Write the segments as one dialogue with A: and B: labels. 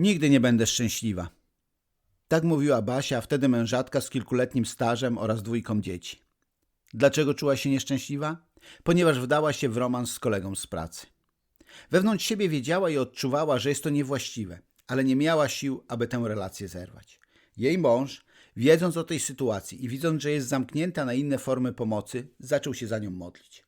A: Nigdy nie będę szczęśliwa. Tak mówiła Basia, wtedy mężatka z kilkuletnim stażem oraz dwójką dzieci. Dlaczego czuła się nieszczęśliwa? Ponieważ wdała się w romans z kolegą z pracy. Wewnątrz siebie wiedziała i odczuwała, że jest to niewłaściwe, ale nie miała sił, aby tę relację zerwać. Jej mąż, wiedząc o tej sytuacji i widząc, że jest zamknięta na inne formy pomocy, zaczął się za nią modlić.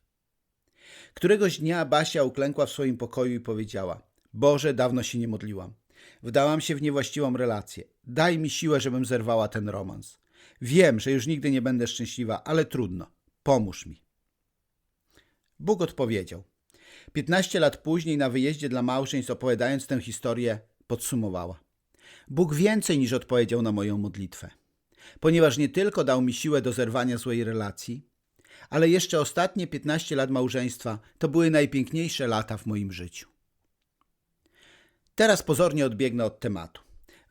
A: Któregoś dnia Basia uklękła w swoim pokoju i powiedziała: Boże, dawno się nie modliłam. Wdałam się w niewłaściwą relację. Daj mi siłę, żebym zerwała ten romans. Wiem, że już nigdy nie będę szczęśliwa, ale trudno. Pomóż mi. Bóg odpowiedział. 15 lat później, na wyjeździe dla małżeństw, opowiadając tę historię, podsumowała. Bóg więcej niż odpowiedział na moją modlitwę, ponieważ nie tylko dał mi siłę do zerwania złej relacji, ale jeszcze ostatnie 15 lat małżeństwa to były najpiękniejsze lata w moim życiu. Teraz pozornie odbiegnę od tematu.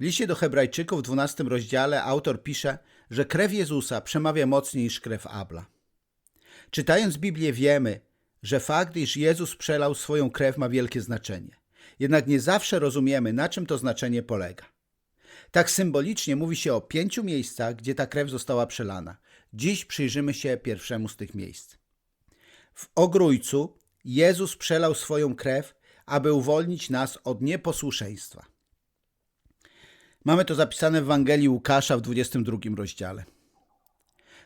A: W liście do Hebrajczyków w 12 rozdziale autor pisze, że krew Jezusa przemawia mocniej niż krew Abla. Czytając Biblię wiemy, że fakt, iż Jezus przelał swoją krew ma wielkie znaczenie. Jednak nie zawsze rozumiemy, na czym to znaczenie polega. Tak symbolicznie mówi się o pięciu miejscach, gdzie ta krew została przelana. Dziś przyjrzymy się pierwszemu z tych miejsc. W Ogrójcu Jezus przelał swoją krew, aby uwolnić nas od nieposłuszeństwa. Mamy to zapisane w Ewangelii Łukasza w 22 rozdziale.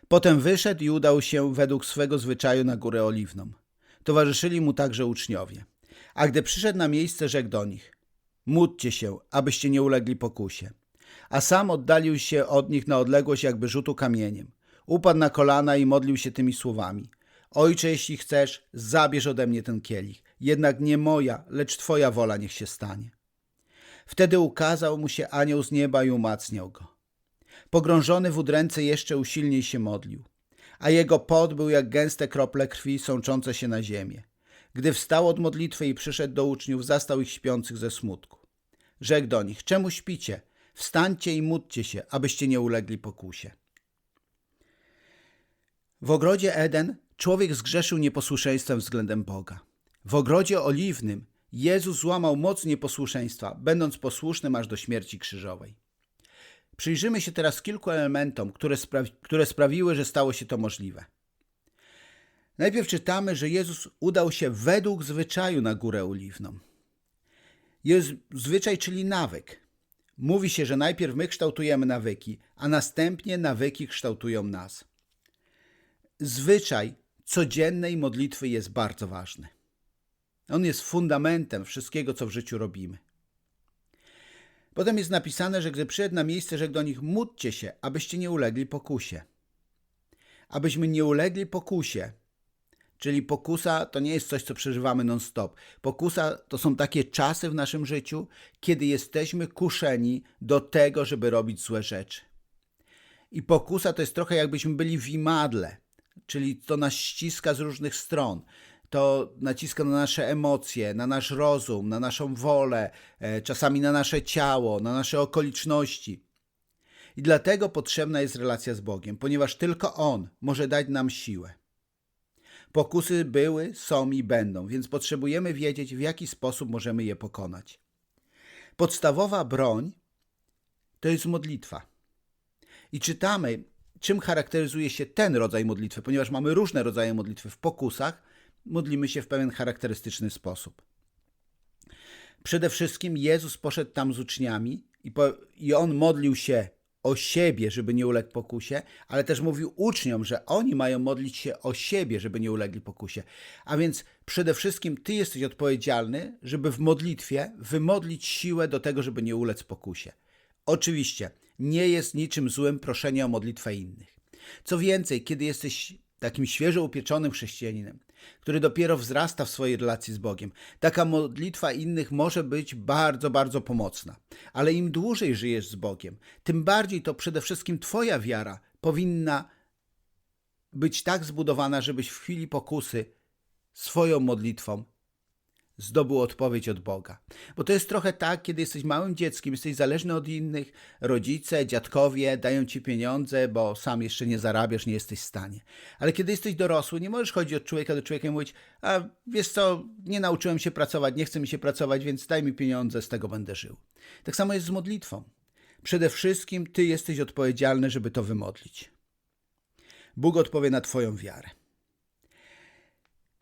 A: Potem wyszedł i udał się według swego zwyczaju na górę oliwną. Towarzyszyli mu także uczniowie. A gdy przyszedł na miejsce, rzekł do nich: Módlcie się, abyście nie ulegli pokusie. A sam oddalił się od nich na odległość, jakby rzutu kamieniem. Upadł na kolana i modlił się tymi słowami: Ojcze, jeśli chcesz, zabierz ode mnie ten kielich. Jednak nie moja, lecz Twoja wola niech się stanie. Wtedy ukazał mu się anioł z nieba i umacniał go. Pogrążony w udręce jeszcze usilniej się modlił, a jego pot był jak gęste krople krwi sączące się na ziemię. Gdy wstał od modlitwy i przyszedł do uczniów, zastał ich śpiących ze smutku. Rzekł do nich: Czemu śpicie? Wstańcie i módlcie się, abyście nie ulegli pokusie. W ogrodzie Eden człowiek zgrzeszył nieposłuszeństwem względem Boga. W ogrodzie oliwnym Jezus złamał moc nieposłuszeństwa, będąc posłusznym aż do śmierci krzyżowej. Przyjrzymy się teraz kilku elementom, które, które sprawiły, że stało się to możliwe. Najpierw czytamy, że Jezus udał się według zwyczaju na górę oliwną. Jest zwyczaj, czyli nawyk. Mówi się, że najpierw my kształtujemy nawyki, a następnie nawyki kształtują nas. Zwyczaj codziennej modlitwy jest bardzo ważny. On jest fundamentem wszystkiego, co w życiu robimy. Potem jest napisane, że gdy przyszedł na miejsce, że do nich módlcie się, abyście nie ulegli pokusie. Abyśmy nie ulegli pokusie, czyli pokusa to nie jest coś, co przeżywamy non-stop. Pokusa to są takie czasy w naszym życiu, kiedy jesteśmy kuszeni do tego, żeby robić złe rzeczy. I pokusa to jest trochę jakbyśmy byli w imadle, czyli to nas ściska z różnych stron to naciska na nasze emocje, na nasz rozum, na naszą wolę, e, czasami na nasze ciało, na nasze okoliczności. I dlatego potrzebna jest relacja z Bogiem, ponieważ tylko On może dać nam siłę. Pokusy były, są i będą, więc potrzebujemy wiedzieć, w jaki sposób możemy je pokonać. Podstawowa broń to jest modlitwa. I czytamy, czym charakteryzuje się ten rodzaj modlitwy, ponieważ mamy różne rodzaje modlitwy w pokusach modlimy się w pewien charakterystyczny sposób. Przede wszystkim Jezus poszedł tam z uczniami i, po, i on modlił się o siebie, żeby nie uległ pokusie, ale też mówił uczniom, że oni mają modlić się o siebie, żeby nie ulegli pokusie. A więc przede wszystkim ty jesteś odpowiedzialny, żeby w modlitwie wymodlić siłę do tego, żeby nie ulec pokusie. Oczywiście nie jest niczym złym proszenie o modlitwę innych. Co więcej, kiedy jesteś takim świeżo upieczonym chrześcijaninem, który dopiero wzrasta w swojej relacji z Bogiem. Taka modlitwa innych może być bardzo, bardzo pomocna. Ale im dłużej żyjesz z Bogiem, tym bardziej to przede wszystkim Twoja wiara powinna być tak zbudowana, żebyś w chwili pokusy swoją modlitwą zdobył odpowiedź od Boga. Bo to jest trochę tak, kiedy jesteś małym dzieckiem, jesteś zależny od innych, rodzice, dziadkowie dają ci pieniądze, bo sam jeszcze nie zarabiasz, nie jesteś w stanie. Ale kiedy jesteś dorosły, nie możesz chodzić od człowieka do człowieka i mówić, a wiesz co, nie nauczyłem się pracować, nie chce mi się pracować, więc daj mi pieniądze, z tego będę żył. Tak samo jest z modlitwą. Przede wszystkim ty jesteś odpowiedzialny, żeby to wymodlić. Bóg odpowie na twoją wiarę.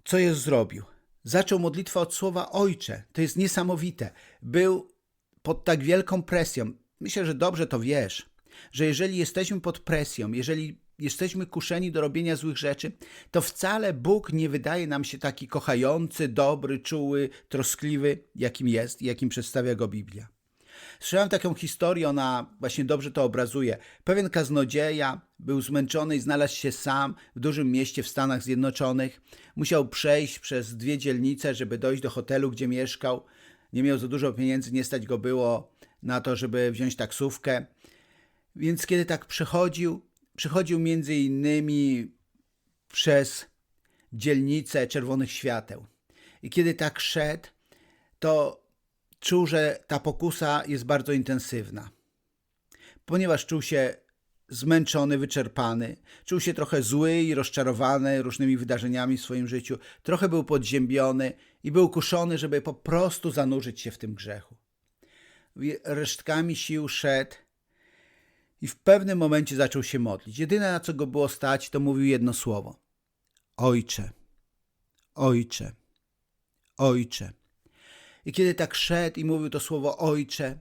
A: Co jest zrobił? Zaczął modlitwę od słowa Ojcze. To jest niesamowite. Był pod tak wielką presją. Myślę, że dobrze to wiesz, że jeżeli jesteśmy pod presją, jeżeli jesteśmy kuszeni do robienia złych rzeczy, to wcale Bóg nie wydaje nam się taki kochający, dobry, czuły, troskliwy, jakim jest i jakim przedstawia go Biblia. Słyszałem taką historię, ona właśnie dobrze to obrazuje. Pewien kaznodzieja był zmęczony i znalazł się sam w dużym mieście w Stanach Zjednoczonych. Musiał przejść przez dwie dzielnice, żeby dojść do hotelu, gdzie mieszkał. Nie miał za dużo pieniędzy, nie stać go było na to, żeby wziąć taksówkę. Więc kiedy tak przechodził, przechodził między innymi przez dzielnicę czerwonych świateł. I kiedy tak szedł, to czuł, że ta pokusa jest bardzo intensywna. Ponieważ czuł się zmęczony, wyczerpany, czuł się trochę zły i rozczarowany różnymi wydarzeniami w swoim życiu, trochę był podziębiony i był kuszony, żeby po prostu zanurzyć się w tym grzechu. Resztkami sił szedł i w pewnym momencie zaczął się modlić. Jedyne na co go było stać, to mówił jedno słowo: Ojcze, Ojcze, Ojcze. I kiedy tak szedł i mówił to słowo Ojcze,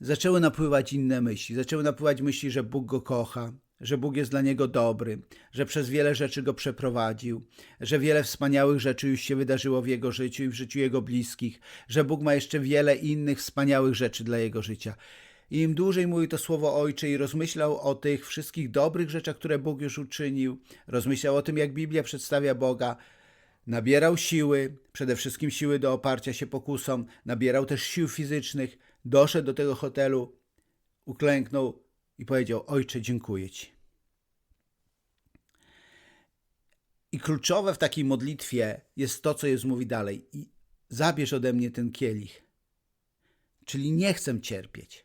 A: zaczęły napływać inne myśli. Zaczęły napływać myśli, że Bóg go kocha, że Bóg jest dla niego dobry, że przez wiele rzeczy go przeprowadził, że wiele wspaniałych rzeczy już się wydarzyło w jego życiu i w życiu jego bliskich, że Bóg ma jeszcze wiele innych wspaniałych rzeczy dla jego życia. I im dłużej mówił to słowo Ojcze i rozmyślał o tych wszystkich dobrych rzeczach, które Bóg już uczynił, rozmyślał o tym, jak Biblia przedstawia Boga, Nabierał siły, przede wszystkim siły do oparcia się pokusom, nabierał też sił fizycznych, doszedł do tego hotelu, uklęknął i powiedział: Ojcze, dziękuję Ci. I kluczowe w takiej modlitwie jest to, co Jezus mówi dalej: I zabierz ode mnie ten kielich. Czyli nie chcę cierpieć,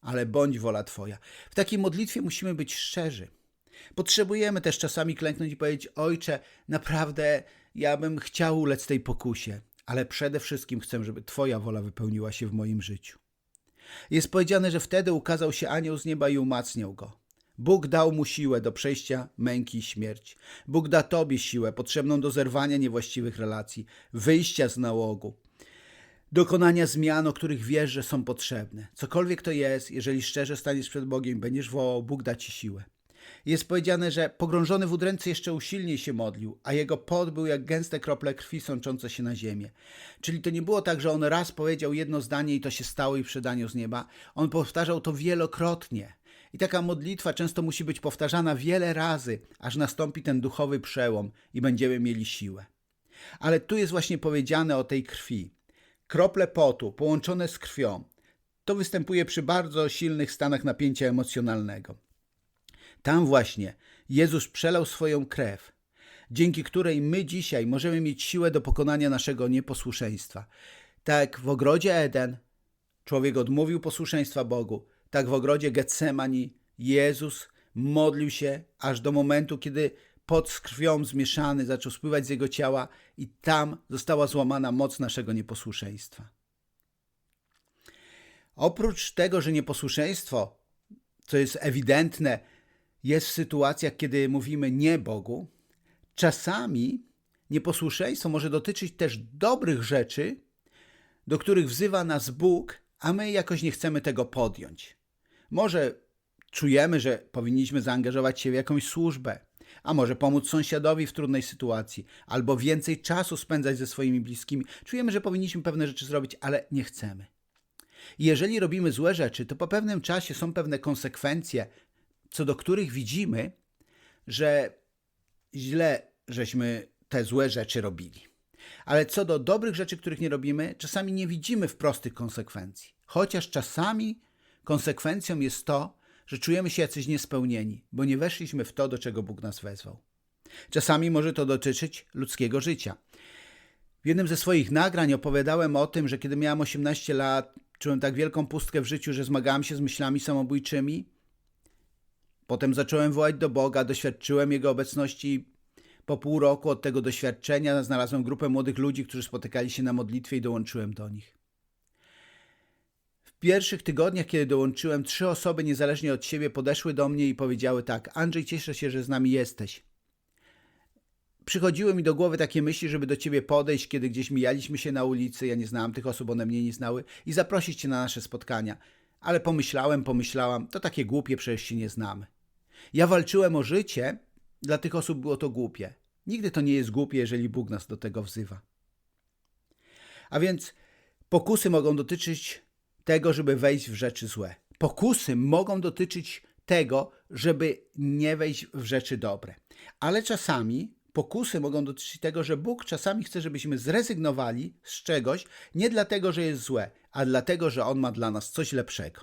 A: ale bądź wola Twoja. W takiej modlitwie musimy być szczerzy. Potrzebujemy też czasami klęknąć i powiedzieć: Ojcze, naprawdę ja bym chciał ulec tej pokusie, ale przede wszystkim chcę, żeby Twoja wola wypełniła się w moim życiu. Jest powiedziane, że wtedy ukazał się anioł z nieba i umacniał go. Bóg dał mu siłę do przejścia męki i śmierci. Bóg da Tobie siłę potrzebną do zerwania niewłaściwych relacji, wyjścia z nałogu, dokonania zmian, o których wiesz, że są potrzebne. Cokolwiek to jest, jeżeli szczerze staniesz przed Bogiem, będziesz wołał, Bóg da Ci siłę. Jest powiedziane, że pogrążony w udręce jeszcze usilniej się modlił, a jego pot był jak gęste krople krwi sączące się na ziemię. Czyli to nie było tak, że on raz powiedział jedno zdanie i to się stało i przedaniu z nieba. On powtarzał to wielokrotnie. I taka modlitwa często musi być powtarzana wiele razy, aż nastąpi ten duchowy przełom i będziemy mieli siłę. Ale tu jest właśnie powiedziane o tej krwi. Krople potu połączone z krwią. To występuje przy bardzo silnych stanach napięcia emocjonalnego. Tam właśnie Jezus przelał swoją krew, dzięki której my dzisiaj możemy mieć siłę do pokonania naszego nieposłuszeństwa. Tak w ogrodzie Eden człowiek odmówił posłuszeństwa Bogu, tak w ogrodzie Getsemani Jezus modlił się aż do momentu, kiedy pot z krwią zmieszany zaczął spływać z jego ciała i tam została złamana moc naszego nieposłuszeństwa. Oprócz tego, że nieposłuszeństwo, co jest ewidentne, jest w sytuacjach, kiedy mówimy nie Bogu, czasami nieposłuszeństwo może dotyczyć też dobrych rzeczy, do których wzywa nas Bóg, a my jakoś nie chcemy tego podjąć. Może czujemy, że powinniśmy zaangażować się w jakąś służbę, a może pomóc sąsiadowi w trudnej sytuacji, albo więcej czasu spędzać ze swoimi bliskimi. Czujemy, że powinniśmy pewne rzeczy zrobić, ale nie chcemy. Jeżeli robimy złe rzeczy, to po pewnym czasie są pewne konsekwencje, co do których widzimy, że źle żeśmy te złe rzeczy robili. Ale co do dobrych rzeczy, których nie robimy, czasami nie widzimy wprostych konsekwencji. Chociaż czasami konsekwencją jest to, że czujemy się jacyś niespełnieni, bo nie weszliśmy w to, do czego Bóg nas wezwał. Czasami może to dotyczyć ludzkiego życia. W jednym ze swoich nagrań opowiadałem o tym, że kiedy miałem 18 lat, czułem tak wielką pustkę w życiu, że zmagałem się z myślami samobójczymi. Potem zacząłem wołać do Boga, doświadczyłem Jego obecności. Po pół roku od tego doświadczenia znalazłem grupę młodych ludzi, którzy spotykali się na modlitwie i dołączyłem do nich. W pierwszych tygodniach, kiedy dołączyłem, trzy osoby niezależnie od siebie podeszły do mnie i powiedziały tak: Andrzej, cieszę się, że z nami jesteś. Przychodziły mi do głowy takie myśli, żeby do ciebie podejść, kiedy gdzieś mijaliśmy się na ulicy, ja nie znałam tych osób, one mnie nie znały, i zaprosić cię na nasze spotkania. Ale pomyślałem, pomyślałam, to takie głupie, przecież się nie znamy. Ja walczyłem o życie, dla tych osób było to głupie. Nigdy to nie jest głupie, jeżeli Bóg nas do tego wzywa. A więc pokusy mogą dotyczyć tego, żeby wejść w rzeczy złe. Pokusy mogą dotyczyć tego, żeby nie wejść w rzeczy dobre. Ale czasami pokusy mogą dotyczyć tego, że Bóg czasami chce, żebyśmy zrezygnowali z czegoś nie dlatego, że jest złe, a dlatego, że On ma dla nas coś lepszego.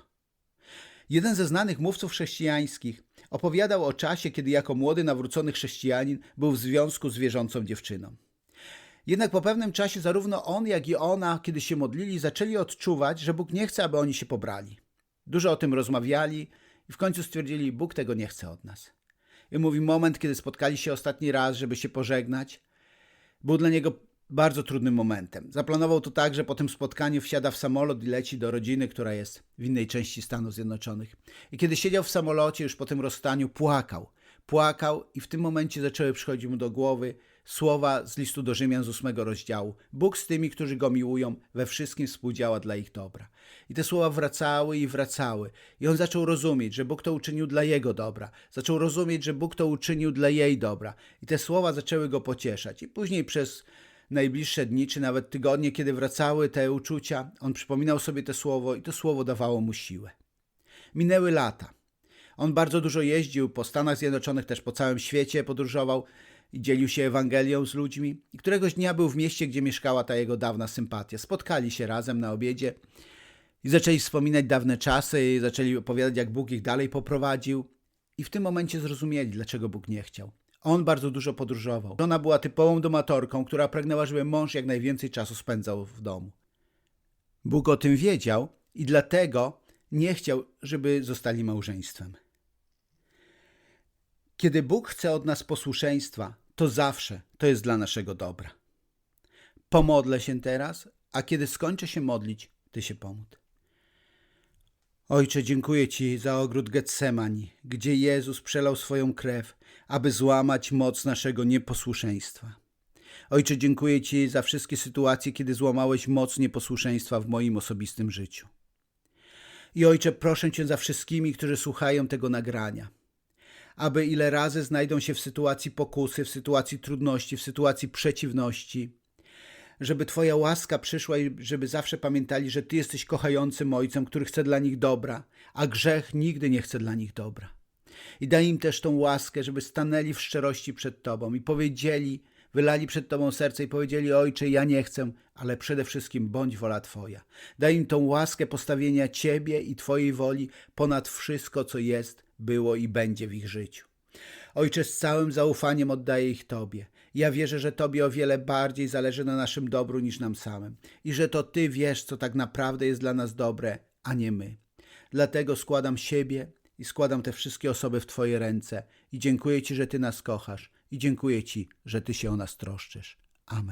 A: Jeden ze znanych mówców chrześcijańskich opowiadał o czasie, kiedy jako młody nawrócony chrześcijanin był w związku z wierzącą dziewczyną. Jednak po pewnym czasie zarówno on, jak i ona, kiedy się modlili, zaczęli odczuwać, że Bóg nie chce, aby oni się pobrali. Dużo o tym rozmawiali i w końcu stwierdzili, Bóg tego nie chce od nas. I mówi, moment, kiedy spotkali się ostatni raz, żeby się pożegnać, był dla niego bardzo trudnym momentem. Zaplanował to tak, że po tym spotkaniu wsiada w samolot i leci do rodziny, która jest w innej części Stanów Zjednoczonych. I kiedy siedział w samolocie już po tym rozstaniu, płakał. Płakał i w tym momencie zaczęły przychodzić mu do głowy słowa z listu do Rzymian z ósmego rozdziału. Bóg z tymi, którzy go miłują, we wszystkim współdziała dla ich dobra. I te słowa wracały i wracały. I on zaczął rozumieć, że Bóg to uczynił dla jego dobra. Zaczął rozumieć, że Bóg to uczynił dla jej dobra. I te słowa zaczęły go pocieszać. I później przez najbliższe dni, czy nawet tygodnie, kiedy wracały te uczucia, on przypominał sobie to słowo i to słowo dawało mu siłę. Minęły lata. On bardzo dużo jeździł po Stanach Zjednoczonych, też po całym świecie podróżował i dzielił się Ewangelią z ludźmi. I któregoś dnia był w mieście, gdzie mieszkała ta jego dawna sympatia. Spotkali się razem na obiedzie i zaczęli wspominać dawne czasy, i zaczęli opowiadać, jak Bóg ich dalej poprowadził. I w tym momencie zrozumieli, dlaczego Bóg nie chciał. On bardzo dużo podróżował. Żona była typową domatorką, która pragnęła, żeby mąż jak najwięcej czasu spędzał w domu. Bóg o tym wiedział i dlatego nie chciał, żeby zostali małżeństwem. Kiedy Bóg chce od nas posłuszeństwa, to zawsze to jest dla naszego dobra. Pomodlę się teraz, a kiedy skończę się modlić, Ty się pomódl. Ojcze, dziękuję Ci za ogród Getsemani, gdzie Jezus przelał swoją krew, aby złamać moc naszego nieposłuszeństwa. Ojcze, dziękuję Ci za wszystkie sytuacje, kiedy złamałeś moc nieposłuszeństwa w moim osobistym życiu. I Ojcze, proszę Cię za wszystkimi, którzy słuchają tego nagrania, aby ile razy znajdą się w sytuacji pokusy, w sytuacji trudności, w sytuacji przeciwności, żeby Twoja łaska przyszła i żeby zawsze pamiętali, że Ty jesteś kochającym Ojcem, który chce dla nich dobra, a grzech nigdy nie chce dla nich dobra. I daj im też tą łaskę, żeby stanęli w szczerości przed Tobą i powiedzieli, wylali przed Tobą serce i powiedzieli: Ojcze, ja nie chcę, ale przede wszystkim bądź wola Twoja. Daj im tą łaskę postawienia Ciebie i Twojej woli ponad wszystko, co jest, było i będzie w ich życiu. Ojcze, z całym zaufaniem oddaję ich Tobie. Ja wierzę, że Tobie o wiele bardziej zależy na naszym dobru niż nam samym i że to Ty wiesz, co tak naprawdę jest dla nas dobre, a nie my. Dlatego składam siebie i składam te wszystkie osoby w Twoje ręce i dziękuję Ci, że Ty nas kochasz i dziękuję Ci, że Ty się o nas troszczysz. Amen.